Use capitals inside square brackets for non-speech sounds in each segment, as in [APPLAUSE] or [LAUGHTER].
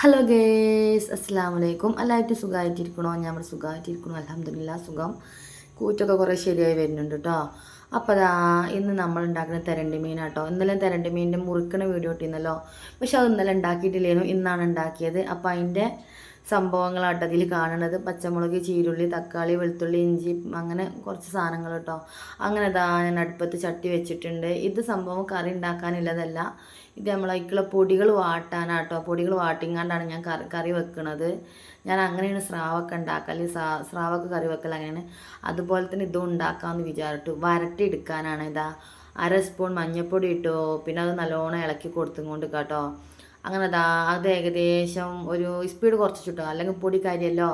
Hello guys അസ്സാം വലൈക്കും എല്ലാവരും സുഖമായിട്ടിരിക്കണോ? ഞാൻ ഇവിടെ സുഖമായിട്ടിരിക്കണോ അലഹമില്ല സുഖം. കൂറ്റൊക്കെ കുറേ ശരിയായി വരുന്നുണ്ട് കേട്ടോ അപ്പോൾ അതാ ഇന്ന് നമ്മൾ ഉണ്ടാക്കുന്ന തെരണ്ടി മീനാട്ടോ ഇന്നലെ തെരണ്ടി മീനിന്റെ മുറുക്കണ വീഡിയോ ഇട്ടിരുന്നല്ലോ. പക്ഷെ അത് ഇന്നലെ ഉണ്ടാക്കിയിട്ടില്ലേനു ഇന്നാണ് ഉണ്ടാക്കിയത്. അപ്പോൾ അതിന്റെ സംഭവങ്ങളാട്ടോ അതിൽ കാണുന്നത് പച്ചമുളക് ചീരുള്ളി തക്കാളി വെളുത്തുള്ളി ഇഞ്ചി അങ്ങനെ കുറച്ച് സാധനങ്ങൾ കേട്ടോ. അങ്ങനെ ഇതാ ഞാൻ അടുപ്പത്ത് ചട്ടി വെച്ചിട്ടുണ്ട്. ഇത് സംഭവം കറി ഉണ്ടാക്കാനുള്ളതല്ല ഇത് നമ്മളേക്കുള്ള പൊടികൾ വാട്ടാനാട്ടോ. പൊടികൾ വാട്ടിങ്ങാണ്ടാണ് ഞാൻ കറി കറി വെക്കുന്നത് ഞാൻ അങ്ങനെയാണ് സ്രാവൊക്കെ ഉണ്ടാക്കൽ സ്രാവൊക്കെ കറി വെക്കൽ അങ്ങനെയാണ്. അതുപോലെ തന്നെ ഇതും ഉണ്ടാക്കാമെന്ന് വിചാരിച്ചു വരട്ടി എടുക്കാനാണ് ഇതാ. അര സ്പൂൺ മഞ്ഞൾപ്പൊടി ഇട്ടോ. പിന്നെ അത് നല്ലോണം ഇളക്കി കൊടുത്തും കൊണ്ട് കേട്ടോ. അങ്ങനെ അതാ അത് ഏകദേശം ഒരു സ്പീഡ് കുറച്ചിട്ടോ അല്ലെങ്കിൽ പൊടി കാര്യമല്ലോ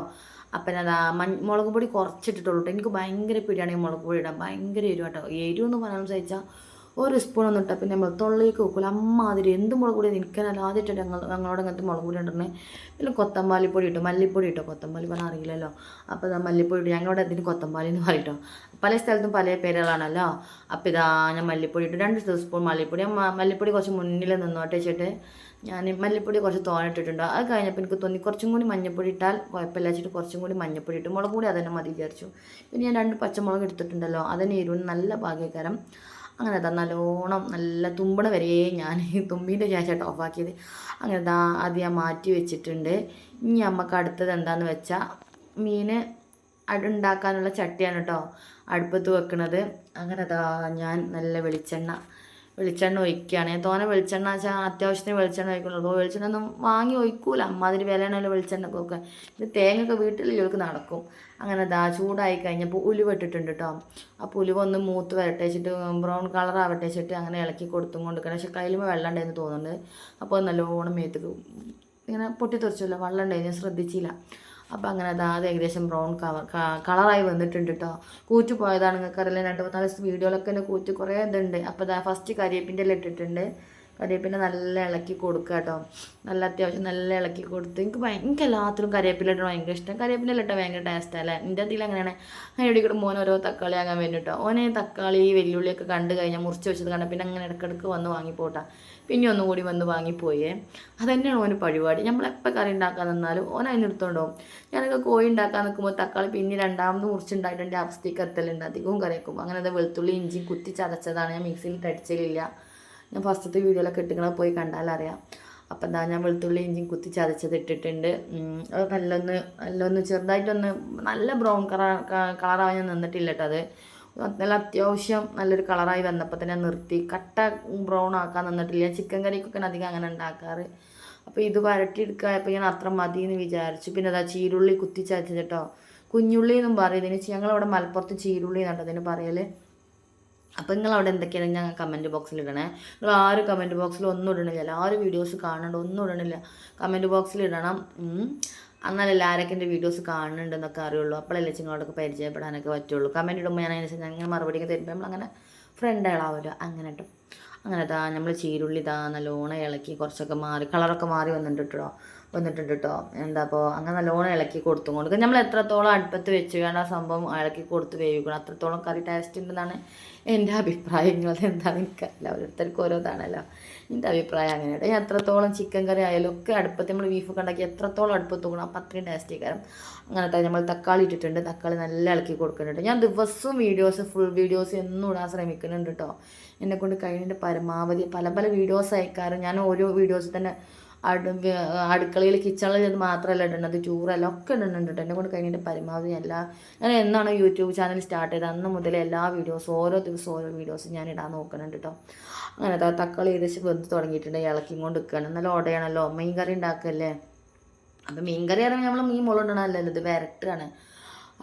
അപ്പം അതാ മൺ മുളക് പൊടി കുറച്ചിട്ടിട്ടുള്ളൂ എനിക്ക് ഭയങ്കര പിടിയാണ് ഈ മുളക് പൊടി ഇടാൻ ഭയങ്കര എരിവാട്ടോ. കേട്ടോ എരിവ് എന്ന് പറയാൻ സഹിച്ചാൽ ഒരു സ്പൂൺ ഒന്നും പിന്നെ നമ്മൾ തൊള്ളിലേക്ക് വെക്കില്ല അമ്മാതിരി എന്ത് മുളക് പൊടി നിൽക്കാനല്ല ആദ്യമായിട്ട് ഞങ്ങൾ ഞങ്ങളോട് അങ്ങനത്തെ മുളക് പൊടി ഇടണേ പിന്നെ കൊത്തമ്പാലിപ്പൊടി ഇട്ടു. മല്ലിപ്പൊടി ഇട്ടോ. കൊത്തമ്പാലി പറഞ്ഞാൽ അറിയില്ലല്ലോ. അപ്പോൾ ഇതാ മല്ലിപ്പൊടി ഇട്ടു. ഞങ്ങളോട് അതിന് കൊത്തമ്പാലി എന്ന് പറയട്ടോ പല സ്ഥലത്തും പല പേരുകളാണല്ലോ. അപ്പോൾ ഇതാ ഞാൻ മല്ലിപ്പൊടി ഇട്ടു. രണ്ട് സ്പൂൺ മല്ലിപ്പൊടി. മല്ലിപ്പൊടി കുറച്ച് മുന്നിൽ നിന്നോട്ടെ വെച്ചിട്ട് ഞാൻ മല്ലിപ്പൊടി കുറച്ച് തോനിട്ടിട്ടുണ്ട് അത് കഴിഞ്ഞപ്പോൾ എനിക്ക് തോന്നി കുറച്ചും കൂടി മഞ്ഞപ്പൊടി ഇട്ടാൽ കുഴപ്പമില്ല. വെച്ചിട്ട് കുറച്ചും കൂടി മഞ്ഞപ്പൊടി ഇട്ടു. മുളക് കൂടി അതന്നെ മതി വിചാരിച്ചു. പിന്നെ ഞാൻ രണ്ട് പച്ചമുളക് എടുത്തിട്ടുണ്ടല്ലോ. അതിന് എരിവിന് നല്ല ഭാഗ്യകരം അങ്ങനെ അതാ നല്ലോണം നല്ല തുമ്പണ വരെ ഞാൻ [LAUGHS] തുമ്പീന്റെ ശേഷമായിട്ട് ഓഫാക്കിയത് അങ്ങനെ അതാ അത് ഞാൻ മാറ്റി വെച്ചിട്ടുണ്ട്. ഇനി നമുക്ക് അടുത്തത് എന്താണെന്ന് വെച്ചാൽ മീൻ ഉണ്ടാക്കാനുള്ള ചട്ടിയാണ് കേട്ടോ അടുപ്പത്ത് വെക്കണത്. അങ്ങനെ അതാ ഞാൻ നല്ല വെളിച്ചെണ്ണ വെളിച്ചെണ്ണ ഒഴിക്കുകയാണ്. തോനെ വെളിച്ചെണ്ണ വെച്ചാൽ അത്യാവശ്യത്തിന് വെളിച്ചെണ്ണ ഒഴിക്കുള്ളൂ വെളിച്ചെണ്ണ ഒന്നും വാങ്ങി ഒഴിക്കൂല. അമ്മാതിരി വിലയാണല്ലോ വെളിച്ചെണ്ണക്കൊക്കെ ഇത് തേങ്ങയൊക്കെ വീട്ടിൽ ഇവർക്ക് നടക്കും. അങ്ങനെ ദാ ചൂടായി കഴിഞ്ഞപ്പോൾ ഉലുവ ഇട്ടിട്ടുണ്ട് കേട്ടോ അപ്പോൾ ഉലുവ ഒന്ന് മൂത്ത് വരട്ടെ വെച്ചിട്ട് ബ്രൗൺ കളർ ആവട്ടെ വെച്ചിട്ട് അങ്ങനെ ഇളക്കി കൊടുത്തും കൊടുക്കണം പക്ഷെ കയ്യിലുമ്പോൾ വെള്ളം ഉണ്ടായിരുന്നു തോന്നുന്നുണ്ട്. അപ്പോൾ നല്ലോണം മേത്തേക്ക് ഇങ്ങനെ പൊട്ടിത്തെറിച്ചല്ലോ. വെള്ളം ഉണ്ടായിരുന്നു. ശ്രദ്ധിച്ചില്ല. അപ്പോൾ അങ്ങനെ അതാത് ഏകദേശം ബ്രൗൺ കവർ കളറായി വന്നിട്ടുണ്ട് കേട്ടോ കൂറ്റ് പോയതാണ് നിങ്ങൾക്ക് അറിയില്ല രണ്ട് നാല് വീഡിയോയിലൊക്കെ എന്റെ കൂറ്റ് കുറേ ഇതുണ്ട്. അപ്പോൾ അതാ ഫസ്റ്റ് കരിയേപ്പിന്റെ ഇട്ടിട്ടുണ്ട്. കരിവേപ്പില നല്ല ഇളക്കി കൊടുക്കുക കേട്ടോ. നല്ല അത്യാവശ്യം നല്ല ഇളക്കി കൊടുത്ത് എനിക്ക് ഭയങ്കര എല്ലാത്തിലും കരിവേപ്പില ഇട്ട് ഭയങ്കര ഇഷ്ടം. കരിവേപ്പില ഇട്ടാൽ ഭയങ്കര ടേസ്റ്റ് അല്ലേ? എന്റെ അതിൽ അങ്ങനെയാണ് അതിന്റെ കൂടെ മോൻ ഓരോ തക്കാളി ആകാൻ വേണ്ടി കേട്ടോ. ഓനെ തക്കാളി വെല്ലുള്ളിയൊക്കെ കണ്ട് കഴിഞ്ഞാൽ മുറിച്ച് വെച്ചത് കണ്ട പിന്നെ അങ്ങനെ ഇടയ്ക്കിടയ്ക്ക് വന്ന് വാങ്ങിപ്പോട്ടാ. പിന്നെ ഒന്നും കൂടി വന്ന് വാങ്ങിപ്പോയേ. അതന്നെയാണ് ഓന് പരിപാടി. നമ്മളെപ്പോൾ കറി ഉണ്ടാക്കാൻ നിന്നാലും ഓൻ അതിനെടുത്തോണ്ട് ഞാനൊക്കെ കോഴി ഉണ്ടാക്കാൻ നിൽക്കുമ്പോൾ തക്കാളി പിന്നെ രണ്ടാമത് മുറിച്ചുണ്ടായിട്ടുണ്ട്. അവസ്ഥയ്ക്ക് എത്തലുണ്ട്. അധികവും കറിയാക്കും അങ്ങനെ അത് വെളുത്തുള്ളി ഇഞ്ചി കുത്തി ചതച്ചതാണ്. ഞാൻ മിക്സിയിൽ അടിച്ചിലില്ല. ഞാൻ ഫസ്റ്റത്തെ വീഡിയോയിലൊക്കെ ഇട്ടിങ്ങനെ പോയി കണ്ടാലറിയാം അപ്പം എന്താ ഞാൻ വെളുത്തുള്ളി ഇഞ്ചി കുത്തി ചതച്ചത് ഇട്ടിട്ടുണ്ട്. അത് നല്ലൊന്ന് നല്ലൊന്ന് ചെറുതായിട്ടൊന്ന് നല്ല ബ്രൗൺ കളർ കളറാവാൻ ഞാൻ നിന്നിട്ടില്ല കേട്ടോ അത്. നല്ല അത്യാവശ്യം നല്ലൊരു കളറായി വന്നപ്പോൾ തന്നെ നിർത്തി. കട്ട ബ്രൗൺ ആക്കാൻ നിന്നിട്ടില്ല. ചിക്കൻ കറിക്കൊക്കെ അധികം അങ്ങനെ ഉണ്ടാക്കാറ്. അപ്പോൾ ഇത് വരട്ടിയെടുക്കായപ്പോൾ ഞാൻ അത്ര മതി എന്ന് വിചാരിച്ചു. പിന്നെ അതാ ചീരുള്ളി കുത്തി കേട്ടോ. കുഞ്ഞുള്ളി എന്നും പറയുന്നതിന് ഞങ്ങളവിടെ മലപ്പുറത്ത് ചീരുള്ളി എന്നുണ്ടതിന് പറയൽ അപ്പോൾ നിങ്ങൾ അവിടെ എന്തൊക്കെയാണ് ഞാൻ കമന്റ് ബോക്സിൽ ഇടണേ? നിങ്ങൾ ആരും കമന്റ് ബോക്സിൽ ഒന്നും ഇടണില്ല. എല്ലാവരും വീഡിയോസ് കാണണ്ട ഒന്നും ഇടണില്ല. കമന്റ് ബോക്സിൽ ഇടണം. എന്നാലല്ലേ ആരൊക്കെ എന്റെ വീഡിയോസ് കാണുന്നുണ്ടെന്നൊക്കെ അറിയുള്ളൂ. അപ്പോഴല്ലേ നിങ്ങളോടൊക്കെ പരിചയപ്പെടാനൊക്കെ പറ്റുള്ളൂ. കമന്റ് ഇടുമ്പോൾ ഞാൻ അതിനനുസരിച്ച് ഞങ്ങൾ മറുപടി തരുമ്പോൾ നമ്മളങ്ങനെ ഫ്രണ്ടുകളാവുമല്ലോ അങ്ങനെ കേട്ടോ അങ്ങനെ താ നമ്മൾ ചീരുള്ളി താ നല്ലോണം ഇളക്കി കുറച്ചൊക്കെ മാറി കളറൊക്കെ മാറി വന്നിട്ടുണ്ട് കേട്ടോ വന്നിട്ടുണ്ട് കേട്ടോ എന്താ അപ്പോൾ അങ്ങനെ നല്ലോണം ഇളക്കി കൊടുത്തു കൊടുക്കുക നമ്മൾ എത്രത്തോളം അടുപ്പത്ത് വെച്ച് വേണ്ട ആ സംഭവം ഇളക്കി കൊടുത്ത് വേവിക്കണം അത്രത്തോളം കറി ടേസ്റ്റ് ഉണ്ടെന്നാണ് എന്റെ അഭിപ്രായങ്ങൾ എന്താണ് എനിക്കറിയില്ല. ഓരോരുത്തർക്ക് ഓരോതാണല്ലോ. എന്റെ അഭിപ്രായം അങ്ങനെ ഞാൻ എത്രത്തോളം ചിക്കൻ കറി ആയാലും ഒക്കെ അടുപ്പത്ത് നമ്മൾ ബീഫൊക്കെ ഉണ്ടാക്കി എത്രത്തോളം അടുപ്പത്ത് നോക്കണം അപ്പം അത്രയും ടേസ്റ്റി കാരണം അങ്ങനത്തെ നമ്മൾ തക്കാളി ഇട്ടിട്ടുണ്ട്. തക്കാളി നല്ല ഇളക്കി കൊടുക്കുന്നുണ്ട്. ഞാൻ ദിവസവും വീഡിയോസ് ഫുൾ വീഡിയോസ് എന്നും ഇടാൻ ശ്രമിക്കുന്നുണ്ട് കേട്ടോ എന്നെക്കൊണ്ട് കഴിഞ്ഞിട്ട് പരമാവധി പല പല വീഡിയോസ് അയക്കാറ്. ഞാൻ ഓരോ വീഡിയോസ് തന്നെ അടുക്കളയിൽ കിച്ചണിൽ ഇത് മാത്രമല്ല ഇടുന്നത് ടൂറെല്ലാം ഒക്കെ ഇടുന്നുണ്ട് എന്നെ കൊണ്ട് കഴിഞ്ഞിട്ട് പരമാവധി എല്ലാ ഞാൻ എന്നാണ് യൂട്യൂബ് ചാനൽ സ്റ്റാർട്ട് ചെയ്തത്? അന്ന് മുതൽ എല്ലാ വീഡിയോസും ഓരോ ദിവസവും ഓരോ വീഡിയോസും ഞാൻ ഇടാൻ നോക്കുന്നുണ്ട് കേട്ടോ അങ്ങനെ തക്കാളി ഏകദേശം വെന്ത് തുടങ്ങിയിട്ടുണ്ട് ഇളക്കി കൊണ്ട് നിൽക്കുകയാണ് നല്ല ഓടയാണല്ലോ മീൻ കറി ഉണ്ടാക്കല്ലേ? അപ്പം മീൻ കറി അറിയാൻ നമ്മൾ മീൻ മുളകിടണമല്ലോ ഇത് വരട്ടാണ്.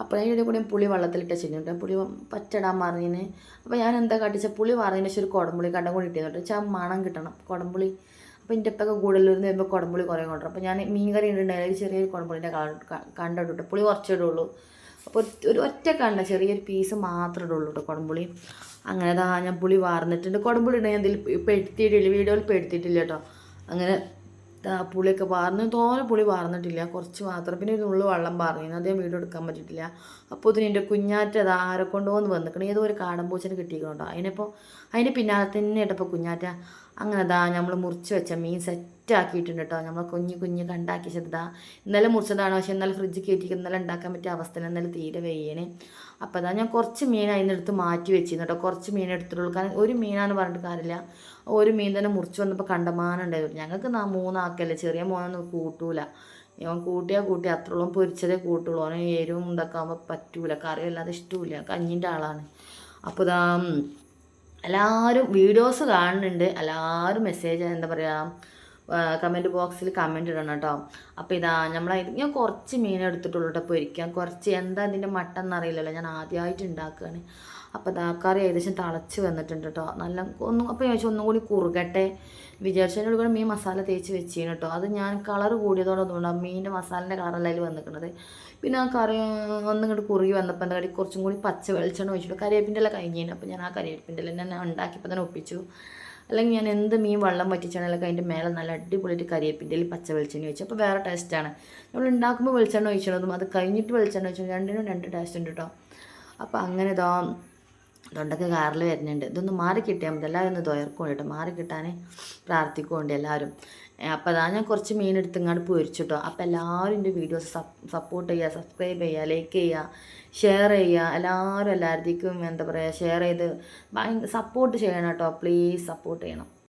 അപ്പോൾ അതിന്റെ കൂടെ പുളി വെള്ളത്തിലിട്ട് വെച്ചിട്ടുണ്ട് പുളി പച്ചടാൻ മറിഞ്ഞിന് അപ്പോൾ ഞാൻ എന്താ കാട്ടിച്ച പുളി മറിഞ്ഞതിന് ശേഷം ഒരു കുടംപുളി കണ്ടം കൂടി ഇട്ടിരുന്നു വെച്ചാൽ മണം കിട്ടണം. കുടംപുളി അപ്പോൾ എന്റെ ഉപ്പൊക്കെ കൂടുതലൂരിന്ന് വരുമ്പോൾ കുടംപുളി കുറേ കൊണ്ടുവരും. അപ്പോൾ ഞാൻ മീൻ കറി ഉണ്ടെങ്കിൽ ചെറിയൊരു കുടംപുളിന്റെ കണ്ടിട്ടു പുളി കുറച്ചേ ഇടുള്ളൂ അപ്പോൾ ഒരു ഒറ്റ കണ്ട ചെറിയൊരു പീസ് മാത്രമേ ഇടുള്ളൂ കേട്ടോ കുടംപുളി. അങ്ങനെ ദാ ഞാൻ പുളി വാർന്നിട്ടുണ്ട്. കുടംപുളി ഞാൻ ഇതിൽ ഇപ്പോൾ എടുത്തിട്ടില്ല വീഡിയോയിൽ എടുത്തിട്ടില്ല കേട്ടോ അങ്ങനെ പുളിയൊക്കെ വാർന്ന് തോനെ പുളി വാർന്നിട്ടില്ല കുറച്ച് മാത്രം. പിന്നെ ഒരു ഉള്ളു വെള്ളം പാർന്നു അദ്ദേഹം വീഡിയോ എടുക്കാൻ പറ്റിയിട്ടില്ല. അപ്പോൾ ഇതിന് എന്റെ കുഞ്ഞാറ്റ അത് ആരെ കൊണ്ടുപോകുന്നു വന്നിക്കണം. ഏതോ ഒരു കാടൻ പൂച്ചനെ കിട്ടിയിട്ടുണ്ടോ അതിനിപ്പോൾ അതിന്റെ പിന്നാലെ തന്നെ ഇട്ടപ്പോൾ കുഞ്ഞാറ്റ. അങ്ങനെ ദാ നമ്മൾ മുറിച്ച് വെച്ച മീൻ സെറ്റ് സെറ്റ് ആക്കിയിട്ടുണ്ട് കേട്ടോ നമ്മൾ കുഞ്ഞ് കുഞ്ഞ് കണ്ടാക്കി ചെറുതാ ഇന്നലെ മുറിച്ചതാണ്. പക്ഷെ ഇന്നലെ ഫ്രിഡ്ജ് കയറ്റിക്ക് ഇന്നലെ ഉണ്ടാക്കാൻ പറ്റിയ അവസ്ഥ ഇന്നലെ തീരെ വെയ്യണേ അപ്പോൾ അതാ ഞാൻ കുറച്ച് മീൻ അതിനടുത്ത് മാറ്റി വെച്ചിരുന്നു കേട്ടോ കുറച്ച് മീൻ എടുത്തിട്ടുള്ളൂ. കാരണം ഒരു മീനാന്ന് പറഞ്ഞിട്ട് കാര്യമില്ല ഒരു മീൻ തന്നെ മുറിച്ച് വന്നപ്പോൾ കണ്ടമാനം ഉണ്ടായിരുന്നു. ഞങ്ങൾക്ക് മൂന്നാക്കല്ലേ. ചെറിയ മോനൊന്നും കൂട്ടൂല. ഇവൻ കൂട്ടിയാൽ കൂട്ടി അത്രോളം പൊരിച്ചതേ കൂട്ടുള്ളൂ. അവന് എരിവും ആകുമ്പോൾ പറ്റൂല. കറിയല്ലാതെ ഇഷ്ടമില്ല കഞ്ഞിന്റെ ആളാണ്. അപ്പോൾ ഇതാ എല്ലാവരും വീഡിയോസ് കാണുന്നുണ്ട്. എല്ലാവരും മെസ്സേജ് എന്താ പറയുക കമന്റ് ബോക്സിൽ കമന്റ് ഇടണം കേട്ടോ. അപ്പോൾ ഇതാ നമ്മളെ ഞാൻ കുറച്ച് മീൻ എടുത്തിട്ടുള്ളൂ കേട്ടോ പൊരിക്കാൻ. കുറച്ച് എന്താ ഇതിന്റെ മട്ടൻ എന്നറിയില്ലല്ലോ. ഞാൻ ആദ്യമായിട്ട് ഉണ്ടാക്കുകയാണ് അപ്പോൾ ദാക്കാറി കറി ഏകദേശം തിളച്ച് വന്നിട്ടുണ്ട് കേട്ടോ നല്ല ഒന്നും അപ്പോൾ വിചാരിച്ചു ഒന്നും കൂടി കുറുകട്ടെ വിചാരിച്ചതിനോട് കൂടെ മീൻ മസാല തേച്ച് വെച്ചീന് കേട്ടോ അത് ഞാൻ കളർ കൂടിയതോടെ അതുകൊണ്ടാണ് മീനിന്റെ മസാലേന്റെ കളറല്ല വന്നിരിക്കുന്നത് പിന്നെ ആ കറി ഒന്നും കൂടി കുറുകി വന്നപ്പോൾ എന്താ കറി? കുറച്ചും കൂടി പച്ച വെളിച്ചെണ്ണ ഒഴിച്ചിട്ട്. കറിവേപ്പിന്റെ എല്ലാം കഴിഞ്ഞു അപ്പോൾ ഞാൻ ആ കറിവേപ്പിന്റെ എല്ലാം ഞാൻ ഉണ്ടാക്കിയപ്പോൾ തന്നെ ഒപ്പിച്ചു. അല്ലെങ്കിൽ ഞാൻ എന്ത് മീൻ വെള്ളം വറ്റിച്ചാണെങ്കിലും അതിന്റെ മേലെ നല്ല അടിപൊളിയായിട്ട് അല്ലെങ്കിൽ പച്ച വെളിച്ചെണ്ണ ഒഴിച്ചു. അപ്പോൾ വേറെ ടേസ്റ്റാണ് നമ്മൾ ഉണ്ടാക്കുമ്പോൾ വെളിച്ചെണ്ണ ഒഴിച്ചതും അത് കഴിഞ്ഞിട്ട് വെളിച്ചെണ്ണ ഒഴിച്ചു രണ്ടിനും രണ്ട് ടേസ്റ്റ് ഉണ്ട് കേട്ടോ അപ്പോൾ അങ്ങനെ ഇതാ തൊണ്ടൊക്കെ കാറിൽ വരുന്നുണ്ട്. ഇതൊന്ന് മാറി കിട്ടിയാൽ മതി. എല്ലാവരും ഒന്ന് തുയർക്കും കേട്ടോ. മാറി കിട്ടാൻ പ്രാർത്ഥിക്കുന്നുണ്ട് എല്ലാവരും. അപ്പോൾ അതാ ഞാൻ കുറച്ച് മീൻ എടുത്ത് ഇങ്ങോട്ട് പൊരിച്ചിട്ടോ അപ്പോൾ എല്ലാവരും എന്റെ വീഡിയോസ് സപ്പോർട്ട് ചെയ്യുക സബ്സ്ക്രൈബ് ചെയ്യുക ലൈക്ക് ചെയ്യുക ഷെയർ ചെയ്യുക എല്ലാവരും എല്ലാവരുത്തേക്കും എന്താ പറയുക ഷെയർ ചെയ്ത് സപ്പോർട്ട് ചെയ്യണം കേട്ടോ പ്ലീസ് സപ്പോർട്ട് ചെയ്യണം.